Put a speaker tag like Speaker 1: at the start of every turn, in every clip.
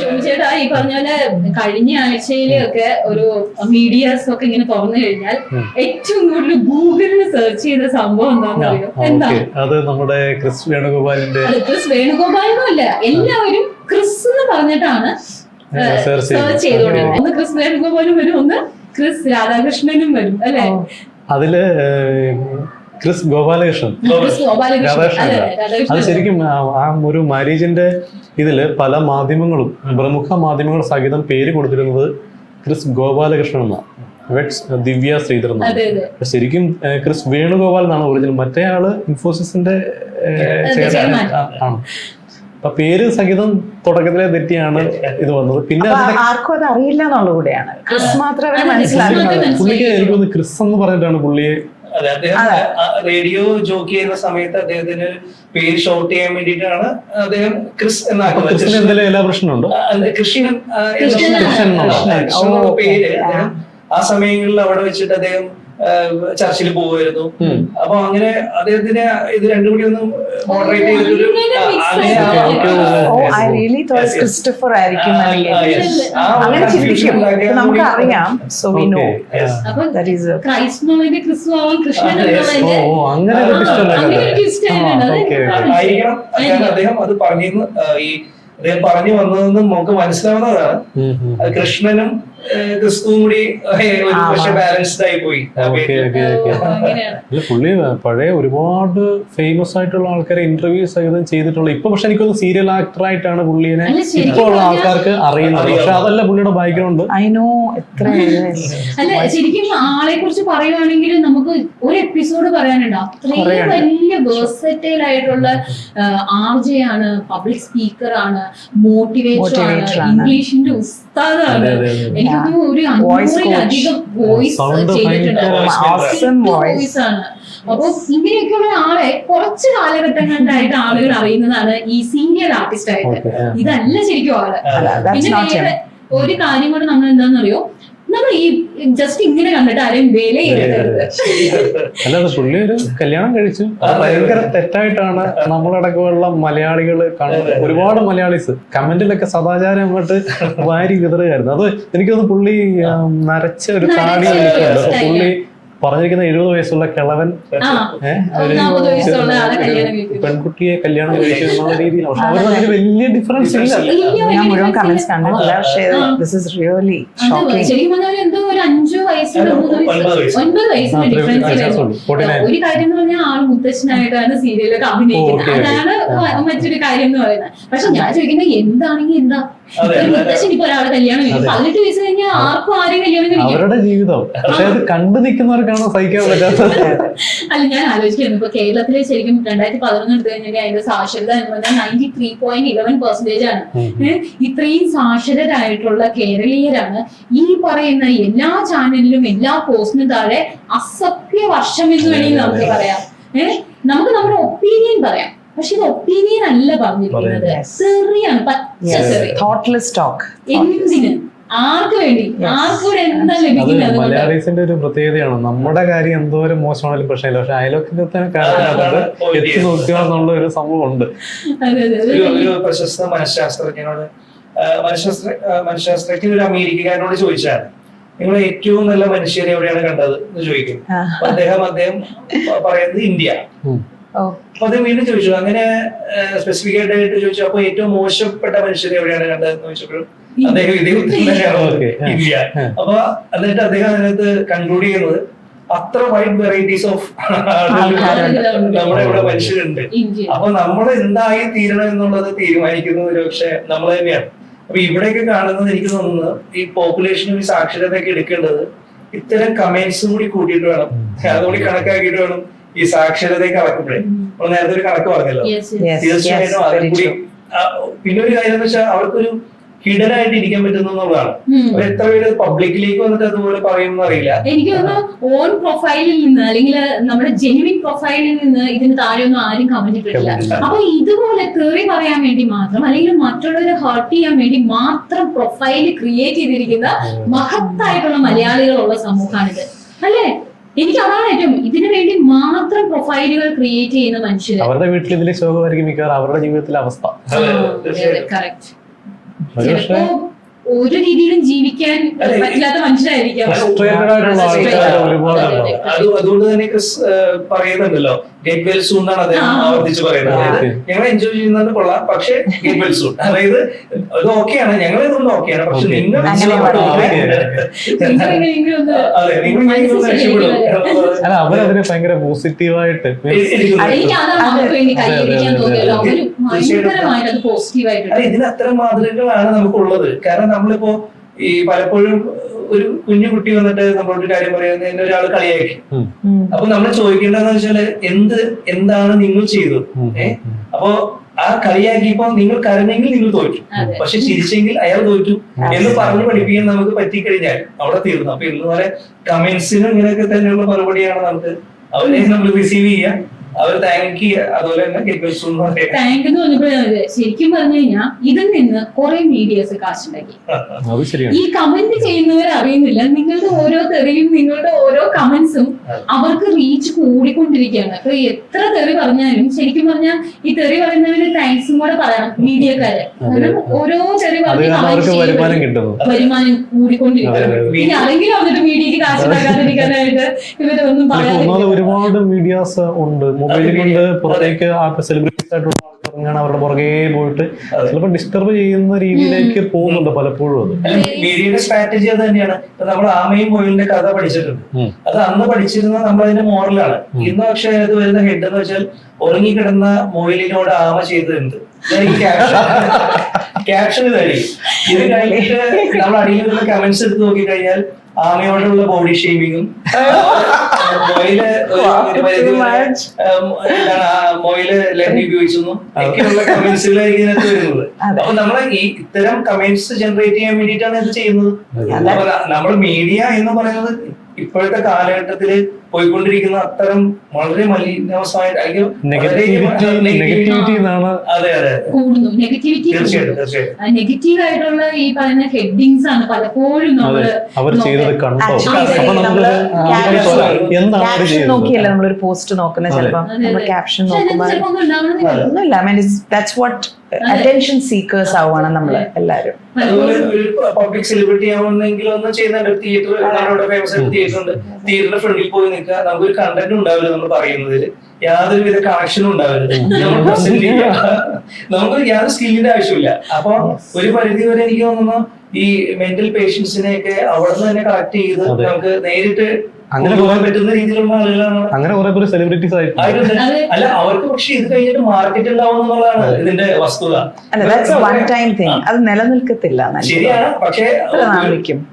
Speaker 1: ചോദിച്ചേട്ടാ ഈ പറഞ്ഞ പോലെ കഴിഞ്ഞ ആഴ്ചയിലൊക്കെ ഒരു മീഡിയാസ് ഒക്കെ ഇങ്ങനെ തുറന്നു കഴിഞ്ഞാൽ ഏറ്റവും കൂടുതൽ ഗൂഗിളിൽ സെർച്ച് ചെയ്ത സംഭവം എന്താണെന്ന് അറിയോ എന്താ?
Speaker 2: അത് നമ്മുടെ ക്രിസ് വേണുഗോപാലിന്റെ
Speaker 1: ക്രിസ് ക്രിസ് വേണുഗോപാലൊന്നുമല്ല എല്ലാവരും ക്രിസ് എന്ന് പറഞ്ഞിട്ടാണ്
Speaker 2: സെർച്ച്
Speaker 1: ചെയ്തോണ്ടിരുന്നത് ഒന്ന് ക്രിസ് വേണുഗോപാലും വരും ഒന്ന് ക്രിസ് രാധാകൃഷ്ണനും വരും അല്ലെ?
Speaker 2: അതിൽ ക്രിസ് ഗോപാലകൃഷ്ണൻ. രാധാകൃഷ്ണൻ
Speaker 1: അതെ
Speaker 2: ശരിക്കും ആ- ഒരു മാരീജിന്റെ ഇതിൽ പല മാധ്യമങ്ങളും പ്രമുഖ മാധ്യമങ്ങൾ സഹിതം പേര് കൊടുത്തിരുന്നത് ക്രിസ് ഗോപാലകൃഷ്ണൻ എന്നാണ്. വെറ്റ്സ് ദിവ്യ ശ്രീധരൻ
Speaker 1: അതെ അതെ.
Speaker 2: ശരിക്കും ക്രിസ് വേണുഗോപാൽ എന്നാണ് ഒറിജിനൽ. മറ്റേ ആൾ ഇൻഫോസിസിന്റെ. ആ- ആണ് അപ്പൊ പേര് സഹിതം തുടക്കത്തിലെ തെറ്റിയാണ് ഇത് വന്നത്. പിന്നെ
Speaker 3: ആർക്കും അത് അറിയില്ല എന്നുള്ള കൂടെയാണ്. ക്രിസ് മാത്രമേ മനസ്സിലാക്കുന്നുള്ളൂ
Speaker 1: മനസ്സിലാക്കി.
Speaker 2: പുള്ളിക്ക് എനിക്ക് ക്രിസ് എന്ന് പറഞ്ഞിട്ടാണ് പുള്ളിയെ
Speaker 4: അതെ അദ്ദേഹം റേഡിയോ ജോക്ക് ചെയ്യുന്ന സമയത്ത് അദ്ദേഹത്തിന് പേര് ഷോർട്ട് ചെയ്യാൻ വേണ്ടിയിട്ടാണ് അദ്ദേഹം ക്രിസ് എന്നാക്കുന്നത് കൃഷ്ണൻ പേര് അദ്ദേഹം ആ സമയങ്ങളിൽ അവിടെ വെച്ചിട്ട് അദ്ദേഹം ചർച്ചിൽ പോവായിരുന്നു
Speaker 2: ഉം.
Speaker 4: അപ്പൊ അങ്ങനെ അദ്ദേഹത്തിന് ഇത് രണ്ടും കൂടി ഒന്ന് മോഡറേറ്റ്.
Speaker 3: ക്രിസ്റ്റഫർ ആയിരിക്കും അങ്ങനെ ചിന്തിക്കും.
Speaker 4: ഉണ്ടാക്കിയ
Speaker 3: നമുക്ക് അറിയാം. So we know. That is
Speaker 1: ക്രൈസ്തവന്റെ Kristu Krishnan
Speaker 2: അങ്ങനെ.
Speaker 4: ആയിരിക്കണം. അദ്ദേഹം അത് പറഞ്ഞിരുന്നു. ഈ അദ്ദേഹം പറഞ്ഞു വന്നതെന്ന് നമുക്ക് മനസ്സിലാവുന്നതാണ്. കൃഷ്ണനും ക്രിസ്തുവും കൂടി ഒരു പക്ഷെ ബാലൻസ്ഡ് ആയി പോയി
Speaker 2: ഓക്കേ, ഓക്കേ, ഓക്കേ.
Speaker 1: ഓ, അങ്ങനെയാണ്.
Speaker 2: അല്ല പുള്ളി പഴയ ഒരുപാട് ഫേമസ് ആയിട്ടുള്ള ആൾക്കാരെ ഇന്റർവ്യൂ സഹിതം ചെയ്തിട്ടുള്ള ഇപ്പൊ പക്ഷെ എനിക്കൊന്ന് സീരിയൽ ആക്ടർ ആയിട്ടാണ് പുള്ളിനെ
Speaker 1: അല്ല, ശരിക്കും
Speaker 2: ഇപ്പൊ ഉള്ള ആൾക്കാർക്ക് അറിയുന്നത്. പക്ഷെ അതല്ല പുള്ളിയുടെ ബാക്ക്ഗ്രൗണ്ട്
Speaker 3: ഐ നോ എത്ര
Speaker 1: അല്ല ശരിക്കും ആളെ കുറിച്ച് പറയുവാണെങ്കിൽ നമുക്ക് ഒരു എപ്പിസോഡ് പറയാനുണ്ട്. അത്രയും. വലിയ വേഴ്സറ്റൈൽ ആയിട്ടുള്ള ആർജയാണ് പബ്ലിക് സ്പീക്കർ ആണ് മോട്ടിവേറ്റർ ആണ് ഇംഗ്ലീഷിന്റെ ഉസ്താദാണ്. എനിക്ക് അപ്പൊ ഇങ്ങനെയൊക്കെയുള്ള ആളെ കുറച്ച് കാലഘട്ടങ്ങളിലായിട്ട് ആളുകൾ അറിയുന്നതാണ് ഈ സീനിയർ ആർട്ടിസ്റ്റ് ആയിട്ട്. ഇതല്ല ശരിക്കും
Speaker 3: ആൾ. ദാറ്റ്സ്
Speaker 1: പിന്നെ ഒരു കാര്യം കൂടെ നമ്മൾ എന്താണെന്നറിയോ നമ്മൾ ഈ ജസ്റ്റ് ഇങ്ങനെ കണ്ടിട്ട് ആരെയും വില ചെയ്യരുത്
Speaker 2: അല്ലാതെ പുള്ളി ഒരു കല്യാണം കഴിച്ചു. ഭയങ്കര തെറ്റായിട്ടാണ് നമ്മളടക്കമുള്ള മലയാളികൾ ഒരുപാട് മലയാളീസ് കമന്റിലൊക്കെ സദാചാരം അങ്ങോട്ട് വാരി വിതറുകയായിരുന്നു. അത് എനിക്കൊന്ന് പുള്ളി നരച്ച ഒരു താടി. പുള്ളി പറഞ്ഞിരിക്കുന്ന എഴുപത് വയസ്സുള്ള കിളവൻ. പെൺകുട്ടിയെ കല്യാണം കഴിച്ചു എന്നുള്ള രീതിയിൽ പക്ഷെ അവർ തമ്മിൽ വലിയ ഡിഫറൻസ് ഇല്ല
Speaker 3: ഞാൻ മുഴുവൻ കമന്റ്സ്. കണ്ടിട്ടില്ല പക്ഷേ ദിസ് ഇസ് റിയലി
Speaker 1: ശരിക്കും പറഞ്ഞാൽ എന്തോ ഒരു അഞ്ചോ വയസ്സിന് മൂന്ന്
Speaker 4: ഒൻപത്
Speaker 1: വയസ്സ്
Speaker 4: വയസ്സ്.
Speaker 1: ഒൻപത് വയസ്സിന് ഡിഫറൻസ്
Speaker 2: വ്യത്യാസമുള്ളൂ.
Speaker 1: വരുന്നു
Speaker 2: 49.
Speaker 1: ഒരു കാര്യം എന്ന് പറഞ്ഞാൽ ആൾ മുത്തച്ഛനായിട്ടാണ് സീരിയലൊക്കെ അഭിനയിക്കുന്നത്. അതാണ്. മറ്റൊരു കാര്യം എന്ന് പറയുന്നത് പക്ഷെ ഞാൻ ചോദിക്കുന്നത് എന്താണെങ്കിൽ എന്താ
Speaker 2: അവരുടെ ജീവിതം. പക്ഷെ അത് കണ്ടു നിൽക്കുന്നവർക്കാണോ സഹിക്കാൻ പറ്റാത്തത്?
Speaker 1: അല്ല ഞാൻ ആലോചിക്കുന്നു ഇപ്പൊ കേരളത്തിലെ ശരിക്കും രണ്ടായിരത്തി പതിനൊന്ന് എടുത്തു കഴിഞ്ഞാൽ അതിന്റെ സാക്ഷരത എന്ന് പറഞ്ഞാൽ ninety three point eleven percentage ആണ് ഇത്രയും സാക്ഷരരായിട്ടുള്ള കേരളീയരാണ് ഈ പറയുന്ന എല്ലാ ചാനലിലും എല്ലാ പോസ്റ്റിനും താഴെ അസഭ്യ വർഷം എന്ന് വേണമെങ്കിൽ നമുക്ക് പറയാം. ഏഹ് നമുക്ക് നമ്മുടെ ഒപ്പീനിയൻ പറയാം. പക്ഷെ ഇത് ഒപ്പീനിയൻ അല്ല പറഞ്ഞിരിക്കുന്നത്. സെറിയാണ് പച്ച തെറി
Speaker 3: തോട്ട്ലെസ് ടോക്ക്
Speaker 1: എന്തിന്? ആർക്ക് വേണ്ടി?
Speaker 3: Yes.
Speaker 1: ആർക്കൂടെ എന്താ ലഭിക്കുന്നത്
Speaker 2: മലയാളീസിന്റെ ഒരു പ്രത്യേകതയാണ്. നമ്മുടെ കാര്യം എന്തോരം മോശമാണെങ്കിലും പ്രശ്നമില്ല. പക്ഷെ അയലോക്കത്തെ കാര്യത്തിനകത്ത്
Speaker 4: point.
Speaker 2: എത്തി നോക്കുക എന്നുള്ള ഒരു സംഭവം ഉണ്ട്
Speaker 1: അതെ അതെ.
Speaker 4: ഒരു പ്രശസ്ത മനഃശാസ്ത്രജ്ഞനോട് മനഃശാസ്ത്ര മനഃശാസ്ത്രജ്ഞൻ ഒരു അമേരിക്കക്കാരനോട് ചോദിച്ചാണ് നിങ്ങൾ ഏറ്റവും നല്ല മനുഷ്യരെ എവിടെയാണ് കണ്ടത്? എന്ന് ചോദിക്കും. അദ്ദേഹം അദ്ദേഹം പറയുന്നത് ഇന്ത്യ. അപ്പൊ അദ്ദേഹം വീണ്ടും ചോദിച്ചു. അങ്ങനെ സ്പെസിഫിക് ആയിട്ട് ചോദിച്ചു. അപ്പൊ ഏറ്റവും മോശപ്പെട്ട മനുഷ്യരെ എവിടെയാണ് കണ്ടതെന്ന് ചോദിച്ചപ്പോഴും അദ്ദേഹം ഇതേ ഉത്തരം തന്നെയാണ്
Speaker 2: ഇല്ല.
Speaker 4: അപ്പൊ എന്നിട്ട് അദ്ദേഹം അതിനകത്ത് കൺക്ലൂഡ് ചെയ്യുന്നത് അത്ര വൈഡ് വെറൈറ്റീസ് ഓഫ് നമ്മുടെ ഇവിടെ മനുഷ്യരുണ്ട്. അപ്പൊ നമ്മൾ എന്തായി തീരണം എന്നുള്ളത് തീരുമാനിക്കുന്നത് ഒരു പക്ഷെ നമ്മൾ തന്നെയാണ്. അപ്പൊ ഇവിടെയൊക്കെ കാണുന്നത് എനിക്ക് തോന്നുന്നത് ഈ പോപ്പുലേഷനും ഈ സാക്ഷരതയൊക്കെ എടുക്കേണ്ടത് ഇത്തരം കമന്റ്സും കൂടി കൂട്ടിയിട്ട് വേണം. അതുകൂടി കണക്കാക്കിയിട്ട് വേണം. ഈ സാക്ഷരതയെ അളക്കുമ്പോഴേ നമ്മൾ നേരത്തെ ഒരു കണക്ക് പറഞ്ഞല്ലോ.
Speaker 1: യെസ്
Speaker 3: Yes, yes,
Speaker 4: തീർച്ചയായിട്ടും അതിൽ കൂടി പിന്നെ ഒരു കാര്യം എന്ന് വെച്ചാൽ അവർക്കൊരു ഹിഡനായിട്ട് ഇരിക്കാൻ പറ്റുന്നു എന്നുള്ളതാണ്. അവർ എത്ര പേര് പബ്ലിക്കിലേക്ക് വന്നിട്ട് അതുപോലെ പറയുമെന്ന് അറിയില്ല.
Speaker 1: എനിക്ക് തോന്നുന്നു ഓൺ പ്രൊഫൈലിൽ നിന്ന് അല്ലെങ്കിൽ നമ്മുടെ ജെനുവിൻ പ്രൊഫൈലിൽ നിന്ന് ഇതിന് താഴെ ഒന്നും ആരും
Speaker 4: കമന്റിട്ടില്ല
Speaker 1: അപ്പൊ ഇതുപോലെ കേറി പറയാൻ വേണ്ടി മാത്രം അല്ലെങ്കിൽ മറ്റുള്ളവരെ ഹേർട്ട് ചെയ്യാൻ വേണ്ടി മാത്രം പ്രൊഫൈൽ ക്രിയേറ്റ് ചെയ്തിരിക്കുന്ന മഹത്തായിട്ടുള്ള മലയാളികളുള്ള സമൂഹമാണിത്. അല്ലേ? എനിക്ക് അതാണ് ഏറ്റവും ഇതിനു വേണ്ടി മാത്രം പ്രൊഫൈലുകൾ ക്രിയേറ്റ് ചെയ്യുന്ന മനുഷ്യർ
Speaker 2: അവരുടെ വീട്ടിൽ ഇതിലെ ശോകമായിരിക്കും മിക്കവാറും അവരുടെ ജീവിതത്തിലെ അവസ്ഥ.
Speaker 1: കറക്റ്റ് ചിലപ്പോ ഒരു രീതിയിലും ജീവിക്കാൻ
Speaker 4: പറ്റാത്ത
Speaker 1: പറ്റില്ലാത്ത മനുഷ്യരായിരിക്കാം
Speaker 4: അതുകൊണ്ട് തന്നെ ക്രിസ് പറയുന്നുണ്ടല്ലോ ഗെറ്റ് വെൽ സൂൺ എന്നാണ് അദ്ദേഹം ആവർത്തിച്ച് പറയുന്നത്. അതായത് ഞങ്ങൾ എൻജോയ് ചെയ്യുന്നത് കൊള്ളാം പക്ഷേ ഗെറ്റ് വെൽ സൂൺ. അതായത് അത് ഓക്കെയാണ് ഞങ്ങൾ ഇതൊന്നും ഓക്കെയാണ് പക്ഷെ നിങ്ങൾ അതെ നിങ്ങൾ
Speaker 2: അല്ല അവരതിനെ ഭയങ്കര പോസിറ്റീവായിട്ട്
Speaker 4: ഇതിന് അത്തരം മാതൃകകളാണ് നമുക്കുള്ളത്. കാരണം നമ്മളിപ്പോ ഈ പലപ്പോഴും ഒരു കുഞ്ഞു കുട്ടി വന്നിട്ട് നമ്മളോട് ഒരു കാര്യം പറയുന്നത് ഒരാൾ കളിയാക്കി. അപ്പൊ നമ്മൾ ചോദിക്കേണ്ടതെന്ന് വെച്ചാൽ എന്ത് എന്താണ് നിങ്ങൾ ചെയ്തത്? ഏഹ് അപ്പോ ആ കളിയാക്കിയപ്പോ നിങ്ങൾ കരഞ്ഞെങ്കിൽ നിങ്ങൾ തോറ്റു. പക്ഷെ ചിരിച്ചെങ്കിൽ അയാൾ തോറ്റു എന്ന് പറഞ്ഞു പഠിപ്പിക്കാൻ നമുക്ക് പറ്റിക്കഴിഞ്ഞാൽ അവിടെ തീർന്നു. അപ്പൊ ഇന്ന് പോലെ കമന്റ്സിനും ഇങ്ങനെയൊക്കെ തന്നെയുള്ള മറുപടിയാണ് നമുക്ക് അവരെ നമ്മൾ റിസീവ് ചെയ്യാം അവർ താങ്ക് അതുപോലെ തന്നെ എന്ന്
Speaker 1: പറഞ്ഞപ്പോഴാണ് ശരിക്കും പറഞ്ഞു കഴിഞ്ഞാൽ ഇതിൽ നിന്ന് കുറെ മീഡിയസ് കാശുണ്ടാക്കി. ഈ കമന്റ് ചെയ്യുന്നവർ അറിയുന്നില്ല. നിങ്ങളുടെ ഓരോ തെറിയും നിങ്ങളുടെ ഓരോ കമന്റ്സും അവർക്ക് റീച്ച് കൂടിക്കൊണ്ടിരിക്കുകയാണ്. അപ്പൊ എത്ര തെറി പറഞ്ഞാലും ശരിക്കും പറഞ്ഞാൽ ഈ തെറി പറയുന്നവര് താങ്ക്സും കൂടെ പറയണം മീഡിയക്കാര് കാരണം ഓരോ തെറി പറഞ്ഞ്
Speaker 2: അവർക്ക് വരുമാനം
Speaker 1: കൂടിക്കൊണ്ടിരിക്കുകയാണ്. ഇനി ആരെങ്കിലും വന്നിട്ട് മീഡിയക്ക് കാശുണ്ടാക്കാതിരിക്കാനായിട്ട് ഇവരൊന്നും
Speaker 2: ഇപ്പൊ ഒരുപാട് മീഡിയാസ് ഉണ്ട്. മൊബൈൽ കൊണ്ട് പുറത്തേക്ക് സെലിബ്രിറ്റീസ് ആയിട്ടുള്ള ആൾക്കാർ അവരുടെ പുറകെ പോയിട്ട് ചിലപ്പോൾ ഡിസ്റ്റർബ് ചെയ്യുന്ന രീതിയിലേക്ക് പോകുന്നുണ്ട് പലപ്പോഴും അത്.
Speaker 4: മീഡിയയുടെ സ്ട്രാറ്റജി അത് തന്നെയാണ്. ഇപ്പൊ നമ്മൾ ആമയും കോയിലിന്റെ കഥ പഠിച്ചിട്ടുണ്ട്. അത് അന്ന് പഠിച്ചിരുന്ന നമ്മൾ അതിന്റെ മോറലാണ് ഇന്ന് പക്ഷെ അത് വരുന്ന ഹെഡ് എന്ന് വെച്ചാൽ ഉറങ്ങിക്കിടന്ന മൊയിലിനോട് ആമ ചെയ്തതുണ്ട് ക്യാപ്ഷൻ ഇതായിരിക്കും ഇത് കഴിഞ്ഞിട്ട് നമ്മൾ അടിയിൽ നിന്ന് കമന്റ്സ് എടുത്ത് നോക്കിക്കഴിഞ്ഞാൽ ആമയോടുള്ള ബോഡി ഷേമിങ്ങും മൊയിൽ ലഹരി ഒക്കെയുള്ള ഇതിനകത്ത് വരുന്നത്. അപ്പൊ നമ്മൾ ഈ ഇത്തരം കമന്റ്സ് ജനറേറ്റ് ചെയ്യാൻ വേണ്ടിയിട്ടാണ് ഇത് ചെയ്യുന്നത്. നമ്മൾ മീഡിയ എന്ന് പറയുന്നത് ഇപ്പോഴത്തെ കാലഘട്ടത്തിൽ പോയിക്കൊണ്ടിരിക്കുന്ന അത്തരം വളരെ
Speaker 2: മലിനവസായ
Speaker 4: അതെ അതെ.
Speaker 1: നെഗറ്റിവിറ്റി നെഗറ്റീവ് ആയിട്ടുള്ള ഈ പറയുന്ന ഹെഡിങ്സ് ആണ് പലപ്പോഴും നമ്മൾ
Speaker 2: അവർ ചെയ്തത് കണ്ടോ? എന്താണ്
Speaker 3: നോക്കിയല്ലേ നമ്മളൊരു പോസ്റ്റ് നോക്കുന്നത്
Speaker 2: ചിലപ്പോൾ
Speaker 3: ചിലപ്പോ? നമ്മൾ ക്യാപ്ഷൻ നോക്കുമ്പോൾ അറ്റൻഷൻ സീക്കേഴ്സ് ആവുകയാണ് നമ്മൾ എല്ലാരും
Speaker 4: പബ്ലിക് സെലിബ്രിറ്റി ആവുന്നെങ്കിലും ഒന്നും ചെയ്യുന്നുണ്ട്. തിയേറ്റർ തിയേറ്റർ ഉണ്ട്. തിയേറ്ററിന്റെ ഫ്രണ്ടിൽ പോയി നിൽക്കുക നമുക്കൊരു കണ്ടന്റ് ഉണ്ടാവില്ല നമ്മൾ പറയുന്നതിൽ യാതൊരു വിധ കണക്ഷനും ഉണ്ടാവില്ല. നമ്മൾ പ്രസന്റ് ചെയ്യുക നമുക്ക് യാതൊരു സ്കില്ലിന്റെ ആവശ്യമില്ല. അപ്പൊ ഒരു പരിധി വരെ എനിക്ക് തോന്നുന്നു ഈ മെന്റൽ പേഷ്യൻസിനെയൊക്കെ അവിടെ നിന്ന് തന്നെ കളക്ട് ചെയ്ത് നമുക്ക് നേരിട്ട്
Speaker 2: അങ്ങനെ
Speaker 4: പോകാൻ പറ്റുന്ന രീതിയിലുള്ള ആളുകളാണ്.
Speaker 2: അങ്ങനെ കുറെ പേര് സെലിബ്രിറ്റീസ് ആയിട്ടുണ്ട്.
Speaker 4: അല്ല അവർക്ക് പക്ഷെ ഇത് കഴിഞ്ഞിട്ട് മാർക്കറ്റ് ഉണ്ടാവും എന്നുള്ളതാണ് ഇതിന്റെ വസ്തുത.
Speaker 3: അല്ല ദാറ്റ്സ് വൺ ടൈം തിങ് അത് നിലനിൽക്കത്തില്ല
Speaker 4: ശരിയാണ് പക്ഷേ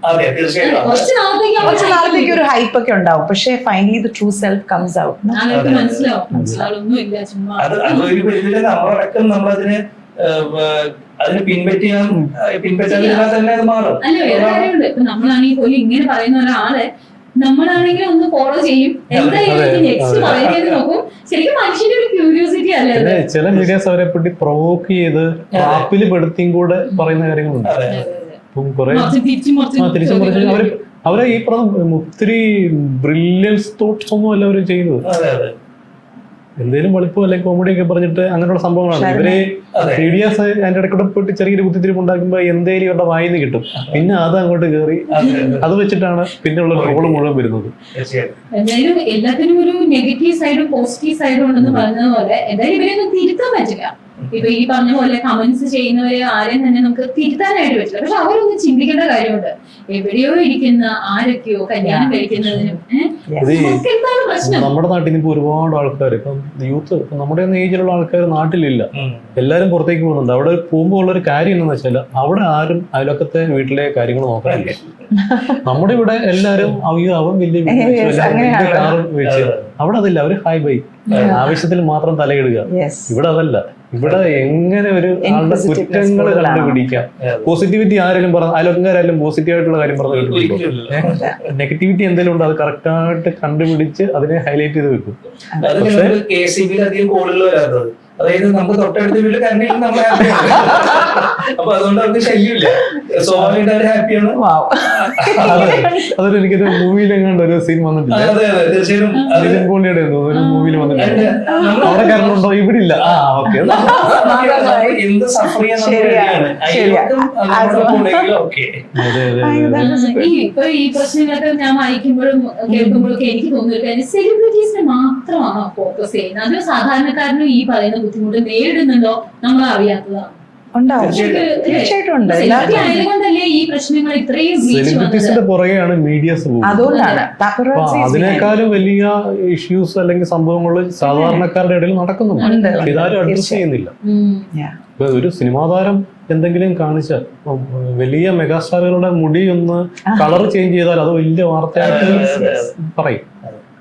Speaker 4: അതെ തീർച്ചയായിട്ടും.
Speaker 1: കുറച്ച് നാളത്തേക്ക്
Speaker 3: കുറച്ച് നാളത്തേക്ക് ഒരു ഹൈപ്പ് ഒക്കെ ഉണ്ടാവും. പക്ഷേ finally the true self comes out
Speaker 4: അതെ. അതൊരു പരിധിയിൽ നമ്മളടക്കം നമ്മളതിന് അതിന് പിൻപറ്റിയാൽ പിൻപറ്റാതിരുന്നാൽ തന്നെ അത് മാറും.
Speaker 1: അല്ല വേറെ കാര്യമുണ്ട്. ഇപ്പൊ നമ്മളാണെങ്കിൽ പോലും ഇങ്ങനെ പറയുന്ന ഒരാളെ നമ്മളാണെങ്കിൽ ഒന്ന് ഫോളോ ചെയ്യും. എന്തായാലും നെക്സ്റ്റ്. പറയുന്നത് നോക്കും. ശരിക്കും മനുഷ്യന്റെ ഒരു ക്യൂരിയോസിറ്റി അല്ലേ
Speaker 2: ചില മീഡിയാസ് അവരെ പറ്റി പ്രൊവോക്ക് ചെയ്ത് ആപ്പിൽ പെടുത്തിയും കൂടെ പറയുന്ന കാര്യങ്ങളുണ്ട്.
Speaker 4: അതെ
Speaker 1: അതെ, അതെ.
Speaker 2: ഇപ്പം കുറെ
Speaker 1: തിരിച്ചും മറിച്ചും
Speaker 2: അവർ അവരെ ഈ പറഞ്ഞ ഒത്തിരി ബ്രില്യൻസ് തോട്ട്സ് ഒന്നും അല്ല അവർ ചെയ്യുന്നത്. എന്തേലും വെളുപ്പം അല്ലെങ്കിൽ കോമഡി ഒക്കെ പറഞ്ഞിട്ട് അങ്ങനെയുള്ള സംഭവങ്ങളാണ്.
Speaker 4: ഇവർ
Speaker 2: മീഡിയാസ് അതിന്റെ ഇടയ്ക്കൂടെ പോയിട്ട് ചെറിയൊരു കുത്തിത്തിരിപ്പ് ഉണ്ടാക്കുമ്പോ എന്തേലും ഇവരുടെ വായിന്ന് കിട്ടും. പിന്നെ അത് അങ്ങോട്ട് കയറി
Speaker 4: അതെ.
Speaker 2: വെച്ചിട്ടാണ് പിന്നെയുള്ള ട്രോൾ മുഴുവൻ വരുന്നത്.
Speaker 1: എന്തായാലും എല്ലാത്തിനും ഒരു നെഗറ്റീവ് സൈഡും പോസിറ്റീവ് സൈഡും ഉണ്ടെന്ന് എന്തായാലും ഇവരെയൊന്നും തിരുത്താൻ പറ്റില്ല. ഇപ്പൊ ഈ പറഞ്ഞ പോലെ കമന്റ്സ് ചെയ്യുന്നവരെ ആരെയും തന്നെ നമുക്ക് തിരുത്താനായിട്ട് പറ്റില്ല. പക്ഷെ അവരൊന്നും ചിന്തിക്കേണ്ട കാര്യമുണ്ട്. എവിടെയോ ഇരിക്കുന്ന ആരൊക്കെയോ കല്യാണം കഴിക്കുന്നതിനും ഏഹ്,
Speaker 2: ഇത് നമ്മുടെ നാട്ടിൽ നിന്ന് ഇപ്പൊ ഒരുപാട് ആൾക്കാർ ഇപ്പം യൂത്ത് ഇപ്പം നമ്മുടെ ഒന്നും ഏജിലുള്ള ആൾക്കാർ നാട്ടിലില്ല.
Speaker 4: എല്ലാവരും
Speaker 2: എല്ലാരും പുറത്തേക്ക് പോകുന്നുണ്ട്. അവിടെ പോകുമ്പോൾ ഉള്ള ഒരു കാര്യം എന്താണെന്ന് വെച്ചാൽ അവിടെ ആരും അയലൊക്കത്തെ വീട്ടിലെ കാര്യങ്ങൾ നോക്കാനില്ല നമ്മുടെ ഇവിടെ എല്ലാരും അവൻ വലിയ വീട് അവിടെ അതില്ല അവർ ഹായ് ബൈ ആവശ്യത്തിൽ മാത്രം തലയിടുക. ഇവിടെ അതല്ല. ഇവിടെ എങ്ങനെ ഒരു ആളുടെ കുറ്റങ്ങൾ കണ്ടുപിടിക്കാം. പോസിറ്റിവിറ്റി ആരെങ്കിലും പറഞ്ഞു അലങ്കാരായാലും പോസിറ്റീവ് ആയിട്ടുള്ള കാര്യം പറഞ്ഞു കേട്ടിട്ടുണ്ടോ? നെഗറ്റിവിറ്റി എന്തെങ്കിലും ഉണ്ടോ? അത് കറക്റ്റ് ആയിട്ട് കണ്ടുപിടിച്ച് അതിനെ ഹൈലൈറ്റ് ചെയ്ത് വെക്കും.
Speaker 4: അത് അതായത് നമുക്ക് തൊട്ടടുത്ത വീട്ടിൽ കരണ്ടില്ല നമ്മൾ ഹാപ്പിയാണ് അപ്പൊ അതുകൊണ്ട് അവർക്ക് ശല്യമില്ല. സ്വാഭാവികമായിട്ട് അവർ ഹാപ്പിയാണ്
Speaker 2: അതൊരു എനിക്കൊരു മൂവിയിലെങ്ങാണ്ട് ഒരു സീൻ വന്നിട്ടില്ല.
Speaker 4: അതെ അതെ തീർച്ചയായും അത്
Speaker 2: നിതിൻ പോണ്ടിയുടെ എന്തോ ഒരു മൂവിയിൽ വന്നിട്ടില്ല.
Speaker 4: നമ്മൾ
Speaker 2: അവിടെ ഇവിടെ ഇല്ല. ആ ഓക്കെ
Speaker 4: എന്ത് സഫർ.
Speaker 1: ഈ ഇപ്പൊ ഈ പ്രശ്നങ്ങളൊക്കെ ഞാൻ വായിക്കുമ്പോഴും കേൾക്കുമ്പോഴൊക്കെ എനിക്ക് തോന്നിയിട്ടുണ്ട് സെലിബ്രിറ്റീസിനെ മാത്രമാണോ ഫോക്കസ് ചെയ്യുന്നത്. അത് സാധാരണക്കാരനും ഈ പറയുന്ന ബുദ്ധിമുട്ട് നേരിടുന്നുണ്ടോ നമ്മൾ അറിയാത്തതാണ്.
Speaker 2: സെലിബ്രിറ്റീസിന്റെ പുറകെയാണ് മീഡിയസ് അതിനേക്കാളും വലിയ ഇഷ്യൂസ് അല്ലെങ്കിൽ സംഭവങ്ങൾ സാധാരണക്കാരുടെ ഇടയിൽ നടക്കുന്നുണ്ട്. ഇതാരും അഡ്രസ് ചെയ്യുന്നില്ല. ഒരു സിനിമാ താരം എന്തെങ്കിലും കാണിച്ചാൽ വലിയ മെഗാസ്റ്റാറുകളുടെ മുടി ഒന്ന് കളർ ചേഞ്ച് ചെയ്താൽ അത് വലിയ വാർത്തയായിട്ട് പറയും.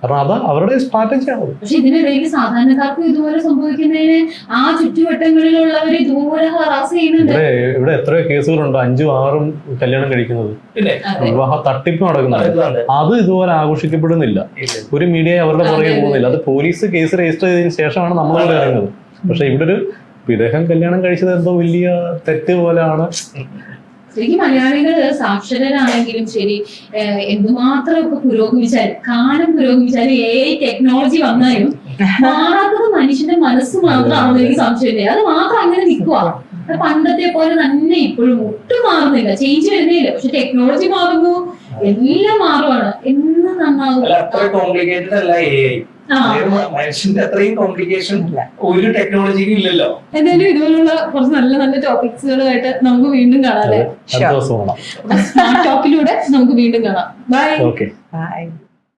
Speaker 2: കാരണം അത് അവരുടെ സ്ട്രാറ്റജിയാണ്
Speaker 1: പക്ഷെ ഇതിനിടയിൽ സാധാരണക്കാർക്കും ഇതുപോലെ സംഭവിക്കുന്നതിന് ആ ചുറ്റുവട്ടങ്ങളിലുള്ളവരെ ദൂരെ ഹറാസ് ചെയ്യുന്നുണ്ട്.
Speaker 2: ഇവിടെ എത്രയോ കേസുകളുണ്ട്. അഞ്ചും ആറും കല്യാണം കഴിക്കുന്നത്. വിവാഹ തട്ടിപ്പ് നടക്കുന്നുണ്ട്. അത് ഇതുപോലെ ആഘോഷിക്കപ്പെടുന്നില്ല. ഒരു മീഡിയ അവരുടെ പുറകെ പോകുന്നില്ല. അത് പോലീസ് കേസ് രജിസ്റ്റർ ചെയ്തതിന് ശേഷമാണ് നമ്മൾ ഇവിടെ ഇറങ്ങുന്നത്. പക്ഷെ ഇവിടെ ഒരു വിദേഹം കല്യാണം കഴിച്ചത് എന്തോ വലിയ തെറ്റ് പോലെയാണ്.
Speaker 1: ശരിക്കും മലയാളികൾ സാക്ഷരരാണെങ്കിലും ശരി എന്തുമാത്രം ഇപ്പൊ പുരോഗമിച്ചാലും കാലം പുരോഗമിച്ചാലും ഏ ടെക്നോളജി വന്നാലും മാറാത്തത് മനുഷ്യന്റെ മനസ്സ് മാത്രമാണെന്ന് എനിക്ക് സംശയമില്ല. അത് മാത്രം അങ്ങനെ നിൽക്കുക പണ്ടത്തെ പോലെ തന്നെ ഇപ്പോഴും ഒട്ടും മാറുന്നില്ല. ചേഞ്ച് വരുന്നില്ല. പക്ഷെ ടെക്നോളജി മാറുന്നു. എല്ലാം മാറുവാണ്. എന്ന് നന്നാവും.
Speaker 4: മനുഷ്യന്റെ അത്രയും കോംപ്ലിക്കേഷൻ
Speaker 3: ഇല്ല.
Speaker 4: ഒരു ടെക്നോളജിക്കും ഇല്ലല്ലോ.
Speaker 1: എന്തായാലും ഇതുപോലുള്ള കുറച്ച് നല്ല നല്ല ടോപ്പിക്സുകളായിട്ട് നമുക്ക് വീണ്ടും കാണാം അല്ലേ? സ്മാർട്ട് ടോക്കിലൂടെ നമുക്ക് വീണ്ടും കാണാം. Bye
Speaker 3: bye.